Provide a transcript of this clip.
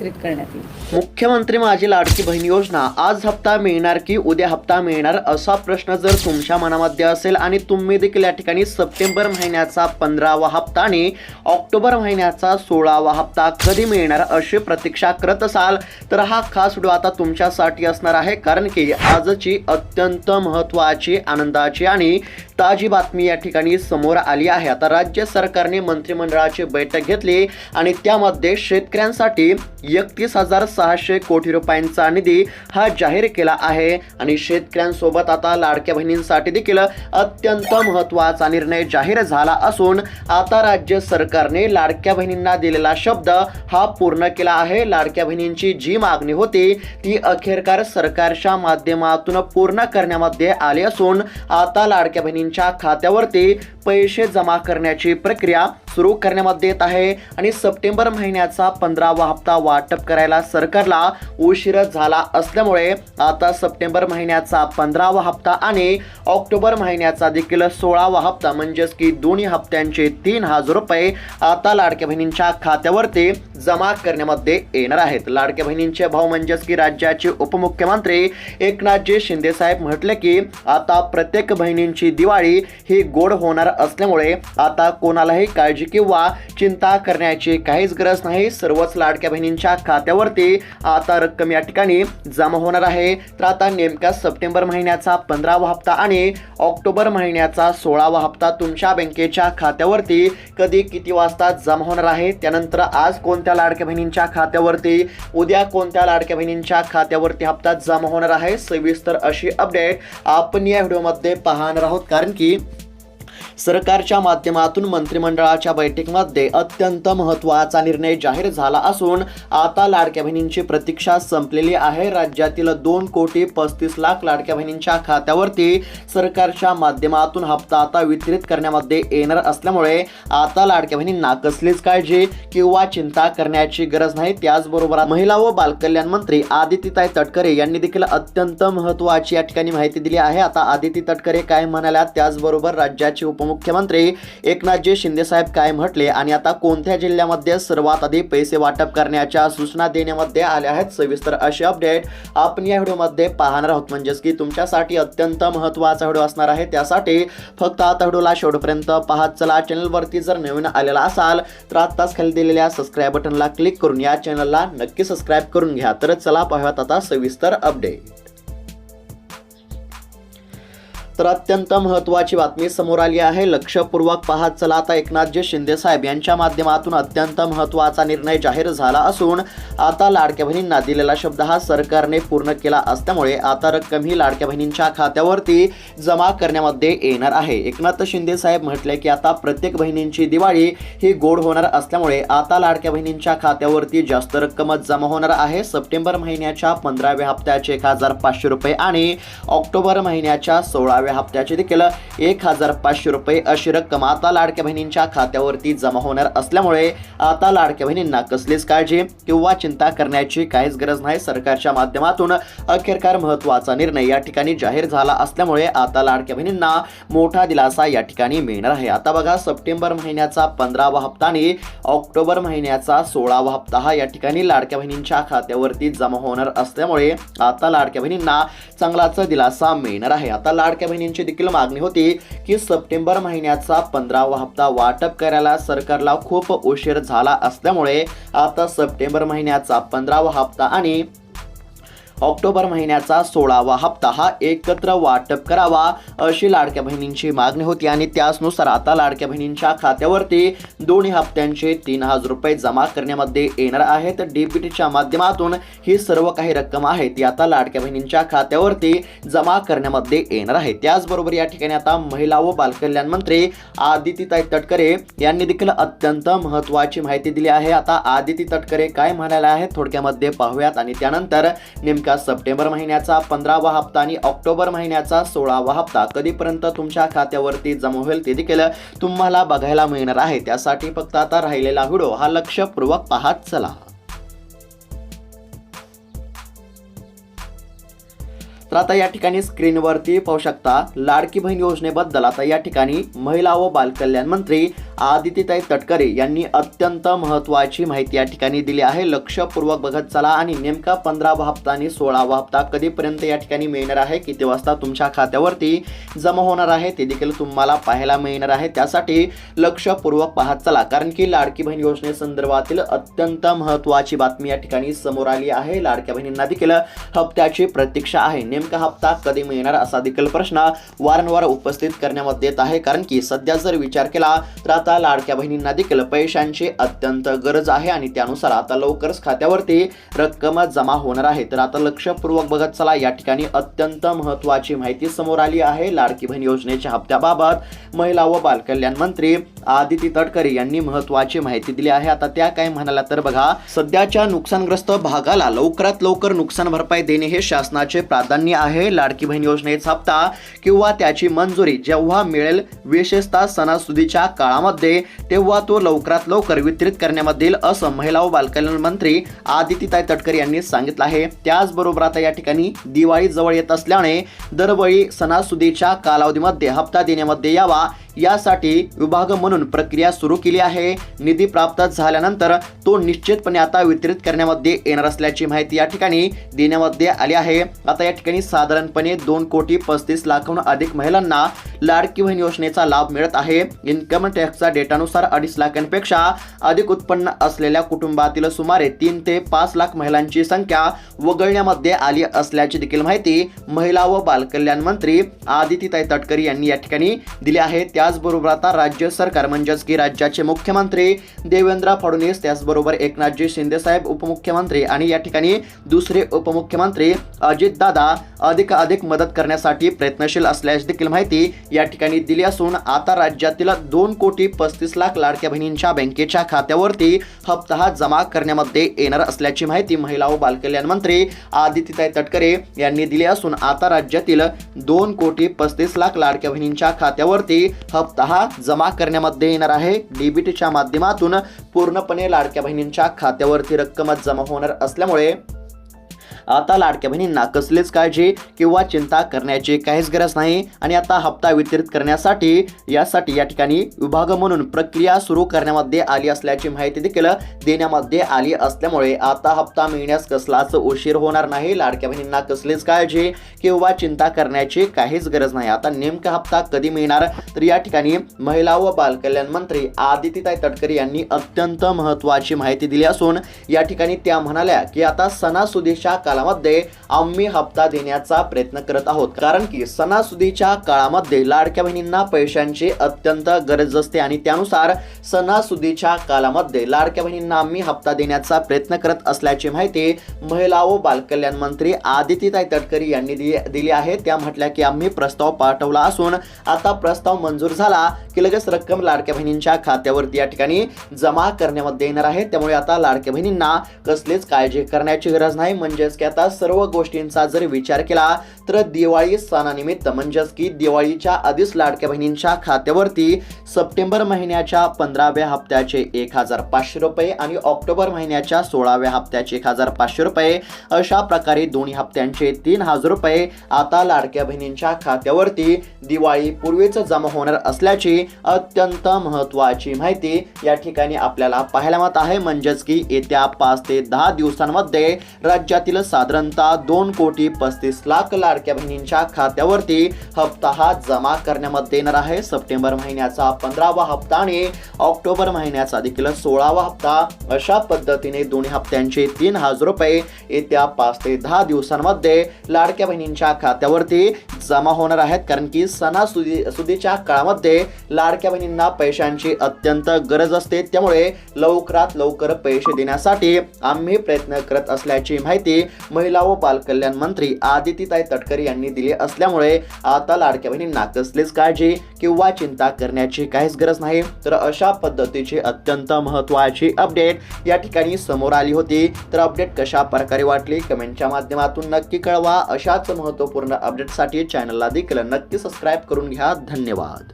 वितरित करण्यात येईल. मुख्यमंत्री माझी लाडकी बहीण योजना. आज हप्ता मिळणार की उद्या हप्ता मिळणार असा प्रश्न जर तुमच्या मनामध्ये असेल आणि तुम्ही देखील या ठिकाणी सप्टेंबर महिन्याचा पंधरावा हप्ता आणि ऑक्टोबर महिन्याचा सोळावा हप्ता कधी मिळणार अशी प्रतीक्षा करत असाल तर हा खास व्हिडिओ आता तुमच्यासाठी असणार आहे कारण की आजची अत्यंत महत्त्वाची आनंदाची आणि ताजी बातमी या ठिकाणी समोर आली आहे. आता राज्य सरकारने मंत्रिमंडळाची बैठक घेतली आणि त्यामध्ये शेतकऱ्यांसाठी एकतीस हजार सहाशे कोटी रुपयांचा निधी हा जाहीर केला आहे. आणि शेतकऱ्यांसोबत आता लाडक्या बहिणींसाठी देखील अत्यंत महत्त्वाचा निर्णय जाहीर झाला असून आता राज्य सरकारने लाडक्या बहिणींना दिलेला शब्द हा पूर्ण केला आहे. लाडक्या बहिणींची जी मागणी होती ती अखेरकार सरकारच्या माध्यमातून पूर्ण करण्यामध्ये आली असून आता लाडक्या बहिणींच्या खात्यावरती पैसे जमा करण्याची प्रक्रिया सुरू करण्यामध्ये येत आहे. आणि सप्टेंबर महिन्याचा पंधरावा हप्ता वाटप करायला सरकारला उशीर झाला असल्यामुळे आता सप्टेंबर महिन्याचा पंधरावा हप्ता आणि ऑक्टोबर महिन्याचा देखील सोळावा हप्ता म्हणजेच की दोन्ही हप्त्यांचे तीन हजार रुपये आता लाडक्या बहिणींच्या खात्यावरती जमा करण्यामध्ये येणार आहेत. लाडक्या बहिणींचे भाव म्हणजेच की राज्याचे उपमुख्यमंत्री एकनाथजी शिंदे साहेब म्हटले की आता प्रत्येक बहिणींची दिवाळी ही गोड होणार असल्यामुळे आता कोणालाही काळजी किंवा चिंता करण्याची काहीच गरज नाही. सर्वच लाडक्या बहिणींच्या खात्यावरती आता रक्कम या ठिकाणी जमा होणार आहे. तर आता नेमका सप्टेंबर महिन्याचा पंधरावा हप्ता आणि ऑक्टोबर महिन्याचा सोळावा हप्ता तुमच्या बँकेच्या खात्यावरती कधी किती वाजता जमा होणार आहे? त्यानंतर आज कोणत्या लाडक्या बहिणींच्या खात्यावरती? उद्या कोणत्या लाडक्या बहिणींच्या खात्यावरती हप्ता जमा होणार आहे? सविस्तर अशी अपडेट आपण या व्हिडिओमध्ये पाहणार आहोत. कारण की सरकारच्या माध्यमातून मंत्रिमंडळाच्या बैठकीमध्ये अत्यंत महत्त्वाचा निर्णय जाहीर झाला असून आता लाडक्या बहिणींची प्रतीक्षा संपलेली आहे. राज्यातील दोन कोटी पस्तीस लाख लाडक्या बहिणींच्या खात्यावरती सरकारच्या माध्यमातून हप्ता आता वितरित करण्यामध्ये येणार असल्यामुळे आता लाडक्या बहिणींना कसलीच काळजी किंवा चिंता करण्याची गरज नाही. त्याचबरोबर महिला व बालकल्याण मंत्री आदितीताई तटकरे यांनी देखील अत्यंत महत्त्वाची या ठिकाणी माहिती दिली आहे. आता आदिती तटकरे काय म्हणाल्या? त्याचबरोबर राज्याचे उपमुख्यमंत्री एकनाथजी शिंदेसाहेब काय म्हटले आणि आता कोणत्या जिल्ह्यामध्ये सर्वात आधी पैसे वाटप करण्याच्या सूचना देण्यामध्ये आल्या आहेत? सविस्तर असे अपडेट आपण या व्हिडिओमध्ये पाहणार आहोत. म्हणजेच की तुमच्यासाठी अत्यंत महत्त्वाचा व्हिडिओ असणार आहे. त्यासाठी फक्त आता व्हिडिओला शेवटपर्यंत पाहत चला. चॅनलवरती जर नवीन आलेला असाल तर आत्ताच खाली दिलेल्या सबस्क्राईब बटनला क्लिक करून या चॅनलला नक्की सबस्क्राईब करून घ्या. तर चला पाहूयात आता सविस्तर अपडेट तर अत्यंत महत्त्वाची बातमी समोर आली आहे. लक्षपूर्वक पाहत चला आता एकनाथजी शिंदे साहेब यांच्या माध्यमातून अत्यंत महत्त्वाचा निर्णय जाहीर झाला असून आता लाडक्या बहिणींना दिलेला शब्द हा सरकारने पूर्ण केला असल्यामुळे आता रक्कम ही लाडक्या बहिणींच्या खात्यावरती जमा करण्यामध्ये येणार आहे. एकनाथ शिंदे साहेब म्हटले की आता प्रत्येक बहिणींची दिवाळी ही गोड होणार असल्यामुळे आता लाडक्या बहिणींच्या खात्यावरती जास्त रक्कमच जमा होणार आहे. सप्टेंबर महिन्याच्या पंधराव्या हप्त्याचे एक हजार पाचशे रुपये आणि ऑक्टोबर महिन्याच्या सोळाव्या हप्त्याचे देखील एक हजार पाचशे रुपये अशी रक्कम आता लाडक्या बहिणींच्या खात्यावरती जमा होणार असल्यामुळे आता लाडक्या बहिणींना कसलीच काळजी किंवा चिंता करण्याची काहीच गरज नाही. सरकारच्या माध्यमातून अखेरकार महत्त्वाचा निर्णय या ठिकाणी जाहीर झाला असल्यामुळे आता लाडक्या बहिणींना मोठा दिलासा या ठिकाणी मिळणार आहे. आता बघा सप्टेंबर महिन्याचा पंधरावा हप्ता आणि ऑक्टोबर महिन्याचा सोळावा हप्ता हा या ठिकाणी लाडक्या बहिणींच्या खात्यावरती जमा होणार असल्यामुळे आता लाडक्या बहिणींना चांगलाच दिलासा मिळणार आहे. आता लाडक्या बहिणींची देखील मागणी होती की सप्टेंबर महिन्याचा पंधरावा हप्ता वाटप करायला सरकारला खूप उशीर झाला असल्यामुळे आता सप्टेंबर महिन्याचा पंधरावा हप्ता आणि ऑक्टोबर महिन्याचा सोळावा हप्ता हा एकत्र वाटप करावा अशी लाडक्या बहिणींची मागणी होती आणि त्याचनुसार आता लाडक्या बहिणींच्या खात्यावरती दोन्ही हप्त्यांचे तीन हजार रुपये जमा करण्यामध्ये येणार आहेत. डीबीटीच्या माध्यमातून ही सर्व काही रक्कम आहे ती आता लाडक्या बहिणींच्या खात्यावरती जमा करण्यामध्ये येणार आहे. त्याचबरोबर या ठिकाणी आता महिला व बालकल्याण मंत्री आदितीताई तटकरे यांनी देखील अत्यंत महत्त्वाची माहिती दिली आहे. आता आदिती तटकरे काय म्हणाले आहेत थोडक्यामध्ये पाहूयात आणि त्यानंतर नेमका सप्टेंबर महिन्याचा पंधरावा हप्ता आणि ऑक्टोबर महिन्याचा सोळावा हप्ता. कधीपर्यंत तुमच्या खात्यावरती जमा होईल ते देखील तुम्हाला बघायला मिळणार आहे. त्यासाठी फक्त आता राहिलेला व्हिडिओ हा लक्षपूर्वक पाहत चला. तर आता या ठिकाणी स्क्रीनवरती पाहू शकता लाडकी बहीण योजनेबद्दल. आता या ठिकाणी महिला व बालकल्याण मंत्री आदितीताई तटकरे यांनी अत्यंत महत्त्वाची माहिती या ठिकाणी दिली आहे. लक्षपूर्वक बघत चला आणि नेमका पंधरावा हप्ता आणि सोळावा हप्ता कधीपर्यंत या ठिकाणी मिळणार आहे किती वाजता तुमच्या खात्यावरती जमा होणार आहे ते देखील तुम्हाला पाहायला मिळणार आहे. त्यासाठी लक्षपूर्वक पाहत चला कारण की लाडकी बहीण योजनेसंदर्भातील अत्यंत महत्त्वाची बातमी या ठिकाणी समोर आली आहे. लाडक्या बहिणींना देखील हप्त्याची प्रतीक्षा आहे. नेमका हप्ता कधी मिळणार असा देखील प्रश्न वारंवार उपस्थित करण्यामध्ये येत आहे कारण की सध्या जर विचार केला तर आता लाडक्या बहिणींना देखील पैशांची अत्यंत गरज आहे आणि त्यानुसार आता लवकरच खात्यावरती रक्कम जमा होणार आहे. तर आता लक्षपूर्वक बघत चला या ठिकाणी अत्यंत महत्त्वाची माहिती समोर आली आहे. लाडकी बहीण योजनेच्या हप्त्याबाबत महिला व बालकल्याण मंत्री आदिती तटकरे यांनी महत्त्वाची माहिती दिली आहे. आता त्या काय म्हणाल्या तर बघा सध्याच्या नुकसानग्रस्त भागाला लवकरात लवकर नुकसान भरपाई देणे हे शासनाचे प्राधान्य आहे. लाडकी बहीण योजनेचा हप्ता किंवा त्याची मंजुरी जेव्हा मिळेल विशेषतः सणासुदीच्या काळामध्ये तेव्हा तो लवकरात लवकर वितरित करण्यामध्ये येईल असं महिला व बालकल्याण मंत्री आदितीताई तटकरे यांनी सांगितलं आहे. त्याचबरोबर आता या ठिकाणी दिवाळी जवळ येत असल्याने दरवेळी सणासुदीच्या कालावधीमध्ये हप्ता देण्यामध्ये यावा यासाठी विभाग म्हणून प्रक्रिया सुरू केली आहे. निधी प्राप्त झाल्यानंतर तो निश्चितपणे आता वितरित करण्यामध्ये येणार असल्याची माहिती या ठिकाणी देण्यामध्ये आली आहे. आता या ठिकाणी साधारणपणे दोन कोटी पस्तीस लाखाहून अधिक महिलांना लाडकी बहीण योजनेचा लाभ मिळत आहे. इन्कम टॅक्सच्या डेटानुसार अडीच लाखांपेक्षा अधिक उत्पन्न असलेल्या कुटुंबातील सुमारे तीन ते पाच लाख महिलांची संख्या वगळण्यामध्ये आली असल्याची देखील माहिती महिला व बालकल्याण मंत्री आदितीताई तटकरी यांनी या ठिकाणी दिली आहे. त्याचबरोबर आता राज्य सरकार म्हणजेच की राज्याचे मुख्यमंत्री देवेंद्र फडणवीस त्याचबरोबर एकनाथजी शिंदे साहेब उपमुख्यमंत्री आणि या ठिकाणी दुसरे उपमुख्यमंत्री अजित दादा अधिक अधिक मदत करण्यासाठी प्रयत्नशील असल्याची देखील माहिती या ठिकाणी दिली असून आता राज्यातील दोन कोटी पस्तीस लाख लाडक्या बहिणींच्या बँकेच्या खात्यावरती हप्ता हा जमा करण्यामध्ये येणार असल्याची माहिती महिला व बालकल्याण मंत्री आदितीताई तटकरे यांनी दिली असून आता राज्यातील दोन कोटी पस्तीस लाख लाडक्या बहिणींच्या खात्यावरती हप्ता हा जमा करण्यामध्ये येणार आहे. डेबिटच्या माध्यमातून पूर्णपणे लाडक्या बहिणींच्या खात्यावरती रक्कम जमा होणार असल्यामुळे आता लाडक्या बहिणींना कसलीच काळजी किंवा चिंता करण्याची काहीच गरज नाही. आणि आता हप्ता वितरित करण्यासाठी यासाठी या ठिकाणी विभाग म्हणून प्रक्रिया सुरू करण्यामध्ये आली असल्याची माहिती देखील देण्यामध्ये आली असल्यामुळे आता हप्ता मिळण्यास कसलाच उशीर होणार नाही. लाडक्या बहिणींना कसलीच काळजी किंवा चिंता करण्याची काहीच गरज नाही. आता नेमका हप्ता कधी मिळणार? तर या ठिकाणी महिला व बालकल्याण मंत्री आदितीताई तटकरे यांनी अत्यंत महत्त्वाची माहिती दिली असून या ठिकाणी त्या म्हणाल्या की आता सणासुदीच्या काळामध्ये आम्ही हप्ता देण्याचा प्रयत्न करत आहोत. कारण की सणासुदीच्या काळामध्ये लाडक्या बहिणींना पैशांची अत्यंत गरज असते आणि त्यानुसार सणासुदीच्या काळामध्ये लाडक्या बहिणींना आम्ही हप्ता देण्याचा प्रयत्न करत असल्याची माहिती महिला व बालकल्याण मंत्री आदितीताई तटकरे यांनी दि- दिली आहे. त्या म्हटल्या की आम्ही प्रस्ताव पाठवला असून आता प्रस्ताव मंजूर झाला की लगेच रक्कम लाडक्या बहिणींच्या खात्यावरती या ठिकाणी जमा करण्यामध्ये येणार आहे. त्यामुळे आता लाडक्या बहिणींना कसलीच काळजी करण्याची गरज नाही. म्हणजेच की आता सर्व गोष्टींचा जर विचार केला मात्र दिवाळी सणानिमित्त म्हणजेच की दिवाळीच्या आधीच लाडक्या बहिणींच्या खात्यावरती सप्टेंबर महिन्याच्या पंधराव्या हप्त्याचे एक हजार पाचशे रुपये आणि ऑक्टोबर महिन्याच्या सोळाव्या हप्त्याचे एक हजार पाचशे रुपये अशा प्रकारे दोन्ही हप्त्यांचे तीन हजार रुपये आता लाडक्या बहिणींच्या खात्यावरती दिवाळी पूर्वीच जमा होणार असल्याची अत्यंत महत्त्वाची माहिती या ठिकाणी आपल्याला पाहायला मिळत आहे. म्हणजेच की येत्या पाच ते दहा दिवसांमध्ये राज्यातील साधारणतः दोन कोटी पस्तीस लाख लाड लाडक्या बहिणींच्या खात्यावरती हप्ता हा जमा करण्यामध्ये येणार आहे. सप्टेंबर महिन्याचा पंधरावा हप्ता आणि ऑक्टोबर महिन्याचा देखील सोळावा हप्ता. अशा पद्धतीने दोन्ही हप्त्यांचे तीन हजार रुपये येत्या पाच ते दहा दिवसांमध्ये लाडक्या बहिणींच्या खात्यावरती जमा होणार आहेत कारण की सणासुदी सुदीच्या काळामध्ये लाडक्या बहिणींना पैशांची अत्यंत गरज असते. त्यामुळे लवकरात लवकर पैसे देण्यासाठी आम्ही प्रयत्न करत असल्याची माहिती महिला व बालकल्याण मंत्री आदितीताई तटकरे यांनी दिली असल्यामुळे आता लाडक्या बहिणींना कसलीच काळजी किंवा चिंता करण्याची काहीच गरज नाही. तर अशा पद्धतीची अत्यंत महत्त्वाची अपडेट या ठिकाणी समोर आली होती. तर अपडेट कशा प्रकारे वाटली? कमेंटच्या माध्यमातून नक्की कळवा. अशाच महत्त्वपूर्ण अपडेटसाठी चॅनलला देखील नक्की सबस्क्राईब करून घ्या. धन्यवाद.